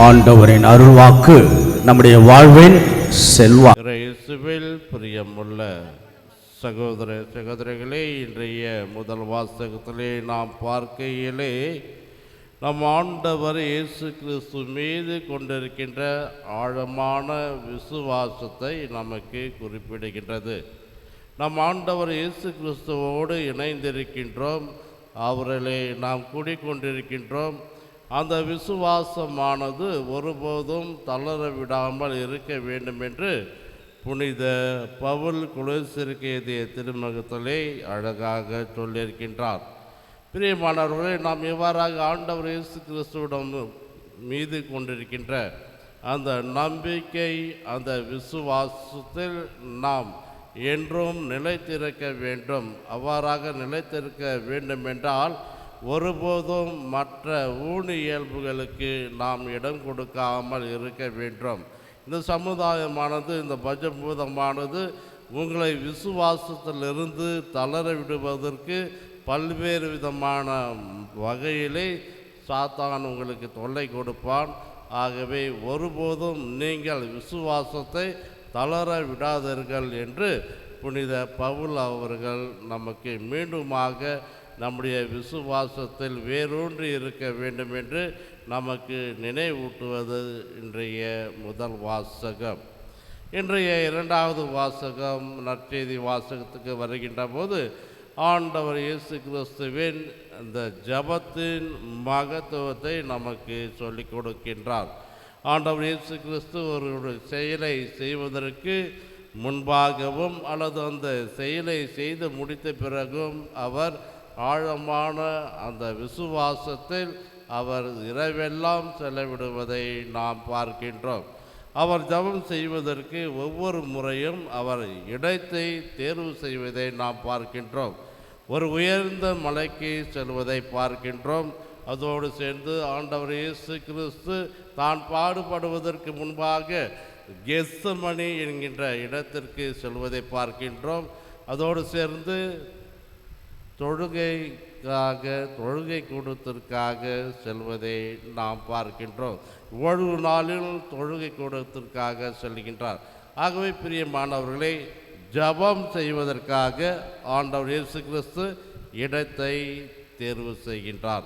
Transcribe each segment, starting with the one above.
ஆண்டவரின் அருள்வாக்கு நம்முடைய வாழ்வின் செல்வா இயேசுவில் பிரியமுள்ள சகோதர சகோதரிகளே இன்றைய முதல் வாசகத்திலே நாம் பார்க்கையிலே நம் ஆண்டவர் இயேசு கிறிஸ்து மீது கொண்டிருக்கின்ற ஆழமான விசுவாசத்தை நமக்கு குறிப்பிடுகின்றது. நம் ஆண்டவர் இயேசு கிறிஸ்துவோடு இணைந்திருக்கின்றோம். அவர்களை நாம் கூடிக்கொண்டிருக்கின்றோம் அந்த விசுவாசமானது ஒருபோதும் தளர விடாமல் இருக்க வேண்டும் என்று புனித பவுல் குலசிற்கேதிய திருமகத்திலே அழகாக சொல்லியிருக்கின்றார். பிரியமானவர்களே நாம் இவ்வாறாக ஆண்டவர் இயேசு கிறிஸ்துவிடம் மீது கொண்டிருக்கின்ற அந்த நம்பிக்கை அந்த விசுவாசத்தில் நாம் என்றும் நிலைத்திருக்க வேண்டும். அவ்வாறாக நிலைத்திருக்க வேண்டுமென்றால் ஒருபோதும் மற்ற ஊனி இயல்புகளுக்கு நாம் இடம் கொடுக்காமல் இருக்க வேண்டும். இந்த சமுதாயமானது இந்த பஜபூதமானது உங்களை விசுவாசத்திலிருந்து தளர விடுவதற்கு பல்வேறு விதமான வகையிலே சாத்தான் உங்களுக்கு தொல்லை கொடுப்பான். ஆகவே ஒருபோதும் நீங்கள் விசுவாசத்தை தளர விடாதீர்கள் என்று புனித பவுல் அவர்கள் நமக்கு மீண்டுமாக நம்முடைய விசுவாசத்தில் வேரூன்றி இருக்க வேண்டும் என்று நமக்கு நினைவூட்டுவது இன்றைய முதல் வாசகம். இன்றைய இரண்டாவது வாசகம் நற்செய்தி வாசகத்துக்கு வருகின்ற போது ஆண்டவர் இயேசு கிறிஸ்துவின் அந்த ஜபத்தின் மகத்துவத்தை நமக்கு சொல்லிக் கொடுக்கின்றார். ஆண்டவர் இயேசு கிறிஸ்து ஒரு செயலை செய்வதற்கு முன்பாகவும் அல்லது அந்த செயலை செய்து முடித்த பிறகும் அவர் ஆழமான அந்த விசுவாசத்தில் அவர் இரவெல்லாம் செலவிடுவதை நாம் பார்க்கின்றோம். அவர் ஜபம் செய்வதற்கு ஒவ்வொரு முறையும் அவர் இடத்தை தேர்வு செய்வதை நாம் பார்க்கின்றோம். ஒரு உயர்ந்த மலைக்கு செல்வதை பார்க்கின்றோம். அதோடு சேர்ந்து ஆண்டவர் இயேசு கிறிஸ்து தான் பாடுபடுவதற்கு முன்பாக கெஸ்ஸமணி என்கின்ற இடத்திற்கு செல்வதை பார்க்கின்றோம். அதோடு சேர்ந்து தொழுகைக்காக தொழுகை கூடத்திற்காக செல்வதை நாம் பார்க்கின்றோம். ஓய்வு நாளில் தொழுகை கூடத்திற்காக செல்கின்றார். ஆகவே பிரியமானவர்களை ஜபம் செய்வதற்காக ஆண்டவர் இயேசு கிறிஸ்து இடத்தை தேர்வு செய்கின்றார்.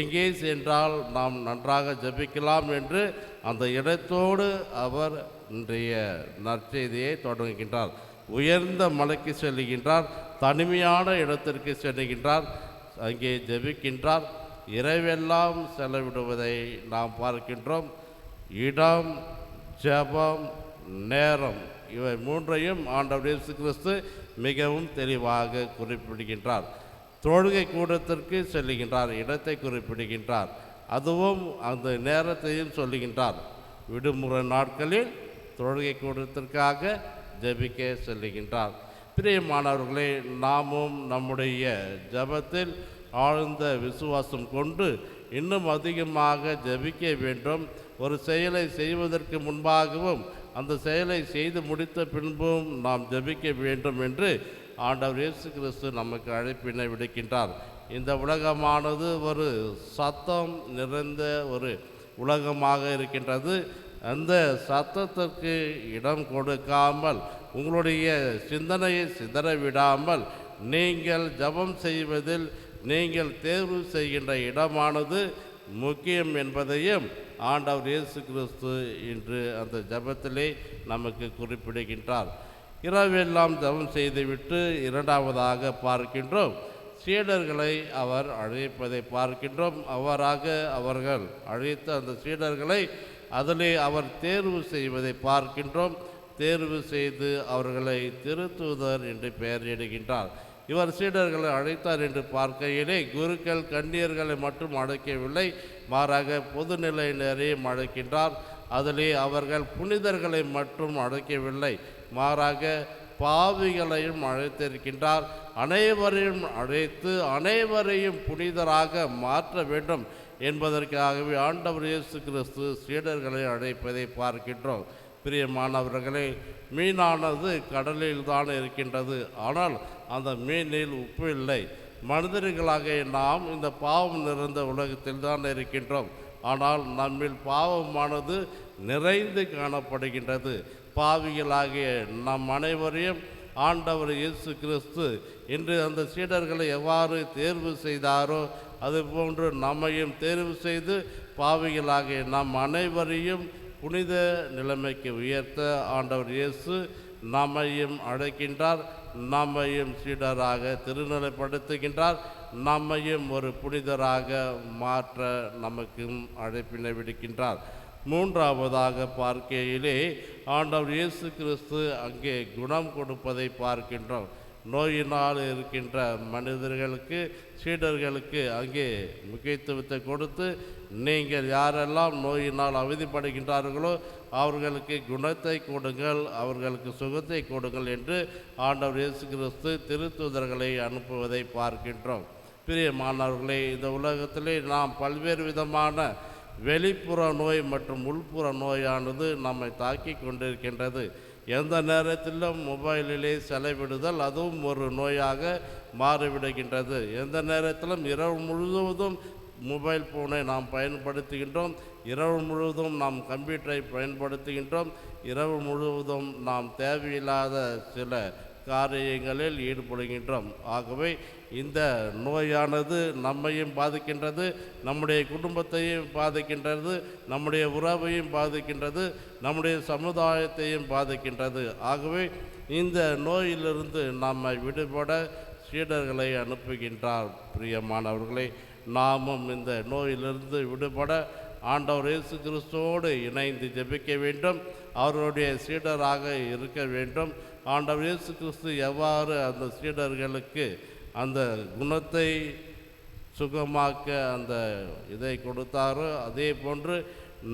எங்கே சென்றால் நாம் நன்றாக ஜபிக்கலாம் என்று அந்த இடத்தோடு அவர் இன்றைய நற்செய்தியை தொடங்குகின்றார். உயர்ந்த மலைக்கு செல்கின்றார். தனிமையான இடத்திற்கு செல்லுகின்றார் அங்கே ஜெபிக்கின்றார். இரவெல்லாம் செலவிடுவதை நாம் பார்க்கின்றோம். இடம் ஜெபம் நேரம் இவை மூன்றையும் ஆண்டவர் இயேசு கிறிஸ்து மிகவும் தெளிவாக குறிப்பிடுகின்றார். தொழுகை கூடத்திற்கு செல்லுகின்றார் இடத்தை குறிப்பிடுகின்றார். அதுவும் அந்த நேரத்தையும் சொல்லுகின்றார். விடுமுறை நாட்களில் தொழுகை கூடத்திற்காக ஜெபிக்க செல்லுகின்றார். பிரியமானவர்களே நாமும் நம்முடைய ஜெபத்தில் ஆழ்ந்த விசுவாசம் கொண்டு இன்னும் அதிகமாக ஜெபிக்க வேண்டும். ஒரு செயலை செய்வதற்கு முன்பாகவும் அந்த செயலை செய்து முடித்த பின்பும் நாம் ஜெபிக்க வேண்டும் என்று ஆண்டவர் இயேசு கிறிஸ்து நமக்கு அழைப்பினை விடுக்கின்றார். இந்த உலகமானது ஒரு சத்தம் நிறைந்த ஒரு உலகமாக இருக்கின்றது. அந்த சத்தத்திற்கு இடம் கொடுக்காமல் உங்களுடைய சிந்தனையை சிதற விடாமல் நீங்கள் ஜபம் செய்வதில் நீங்கள் தேர்வு செய்கின்ற இடமானது முக்கியம் என்பதையும் ஆண்டவர் இயேசு கிறிஸ்து இன்று அந்த ஜபத்திலே நமக்கு குறிப்பிடுகின்றார். இரவெல்லாம் ஜபம் செய்துவிட்டு இரண்டாவதாக பார்க்கின்றோம். சீடர்களை அவர் அழைப்பதை பார்க்கின்றோம். அவராக அவர்கள் அழைத்த அந்த சீடர்களை அதிலே அவர் தேர்வு செய்வதை பார்க்கின்றோம். தேர்வு செய்து அவர்களை திருத்துதர் என்று பெயரிடுகின்றார். இவர் சீடர்களை அழைத்தார் என்று பார்க்கையிலே குருக்கள் கண்ணியர்களை மட்டும் அழைக்கவில்லை மாறாக பொதுநிலையினரையும் அழைக்கின்றார். அதிலே அவர்கள் புனிதர்களை மட்டும் அழைக்கவில்லை மாறாக பாவிகளையும் அழைத்திருக்கின்றார். அனைவரையும் அழைத்து அனைவரையும் புனிதராக மாற்ற வேண்டும். என்பதற்காகவே ஆண்டவர் இயேசு கிறிஸ்து சீடர்களை அழைப்பதை பார்க்கின்றோம். பிரியமானவர்களே மீனானது கடலில் தான் இருக்கின்றது. ஆனால் அந்த மீனில் உப்பு இல்லை. மனிதர்களாக நாம் இந்த பாவம் நிறைந்த உலகத்தில் தான் இருக்கின்றோம். ஆனால் நம்மில் பாவமானது நிறைந்து காணப்படுகின்றது. பாவிகளாகிய நம் அனைவரையும் ஆண்டவர் இயேசு கிறிஸ்து இன்று அந்த சீடர்களை எவ்வாறு தேர்வு செய்தாரோ அதுபோன்று நம்மையும் தேர்வு செய்து பாவிகளாகிய நம் அனைவரையும் புனித நிலைமைக்கு உயர்த்த ஆண்டவர் இயேசு நம்மையும் அழைக்கின்றார் நம்மையும் சீடராக திருநிலைப்படுத்துகின்றார் நம்மையும் ஒரு புனிதராக மாற்ற நமக்கும் அழைப்பினை விடுக்கின்றார். மூன்றாவதாக பார்க்கையிலே ஆண்டவர் இயேசு கிறிஸ்து அங்கே குணம் கொடுப்பதை பார்க்கின்றோம். நோயினால் இருக்கின்ற மனிதர்களுக்கு சீடர்களுக்கு அங்கே முக்கியத்துவத்தை கொடுத்து நீங்கள் யாரெல்லாம் நோயினால் அவதிப்படுகின்றார்களோ அவர்களுக்கு குணத்தை கொடுங்கள் அவர்களுக்கு சுகத்தை கொடுங்கள் என்று ஆண்டவர் இயேசு கிறிஸ்து திருத்துதர்களை அனுப்புவதை பார்க்கின்றோம். பிரியமானவர்களே இந்த உலகத்திலே நாம் பல்வேறு விதமான வெளிப்புற நோய் மற்றும் உள்புற நோயானது நம்மை தாக்கி கொண்டிருக்கின்றது. எந்த நேரத்திலும் மொபைலிலே செலவிடுதல் அதுவும் ஒரு நோயாக மாறிவிடுகின்றது. எந்த நேரத்திலும் இரவு முழுவதும் மொபைல் ஃபோனை நாம் பயன்படுத்துகின்றோம். இரவு முழுவதும் நாம் கம்ப்யூட்டரை பயன்படுத்துகின்றோம். இரவு முழுவதும் நாம் தேவையில்லாத சில காரியங்களில் ஈடுபடுகின்றோம். ஆகவே இந்த நோயானது நம்மையும் பாதிக்கின்றது நம்முடைய குடும்பத்தையும் பாதிக்கின்றது நம்முடைய உறவையும் பாதிக்கின்றது நம்முடைய சமுதாயத்தையும் பாதிக்கின்றது. ஆகவே இந்த நோயிலிருந்து நம்மை விடுபட சீடர்களை அனுப்புகின்றார். பிரியமானவர்களே நாமும் இந்த நோயிலிருந்து விடுபட ஆண்டவர் இயேசு கிறிஸ்துவோடு இணைந்து ஜெபிக்க வேண்டும். அவருடைய சீடராக இருக்க வேண்டும். ஆண்டவர் இயேசு கிறிஸ்து எவ்வாறு அந்த சீடர்களுக்கு அந்த குணத்தை சுகமாக்க அந்த இதை கொடுத்தாரோ அதே போன்று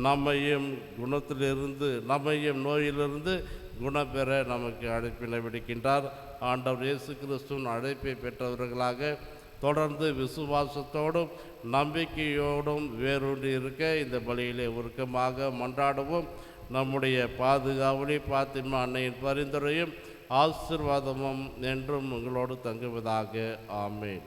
நம்மையும் குணத்திலிருந்து நம்மையும் நோயிலிருந்து குணப்பெற நமக்கு அழைப்பினை விடுக்கின்றார். ஆண்டவர் இயேசு கிறிஸ்துவின் அழைப்பை பெற்றவர்களாக தொடர்ந்து விசுவாசத்தோடும் நம்பிக்கையோடும் வேரூன்றி இருக்க இந்த பலியிலே உருக்கமாக மன்றாடுவோம். நம்முடைய பாதுகாவலி பாத்திமா அன்னையின் பரிந்துரையும் ஆசிர்வாதமும் என்றும் உங்களோடு தங்குவதாக. ஆமேன்.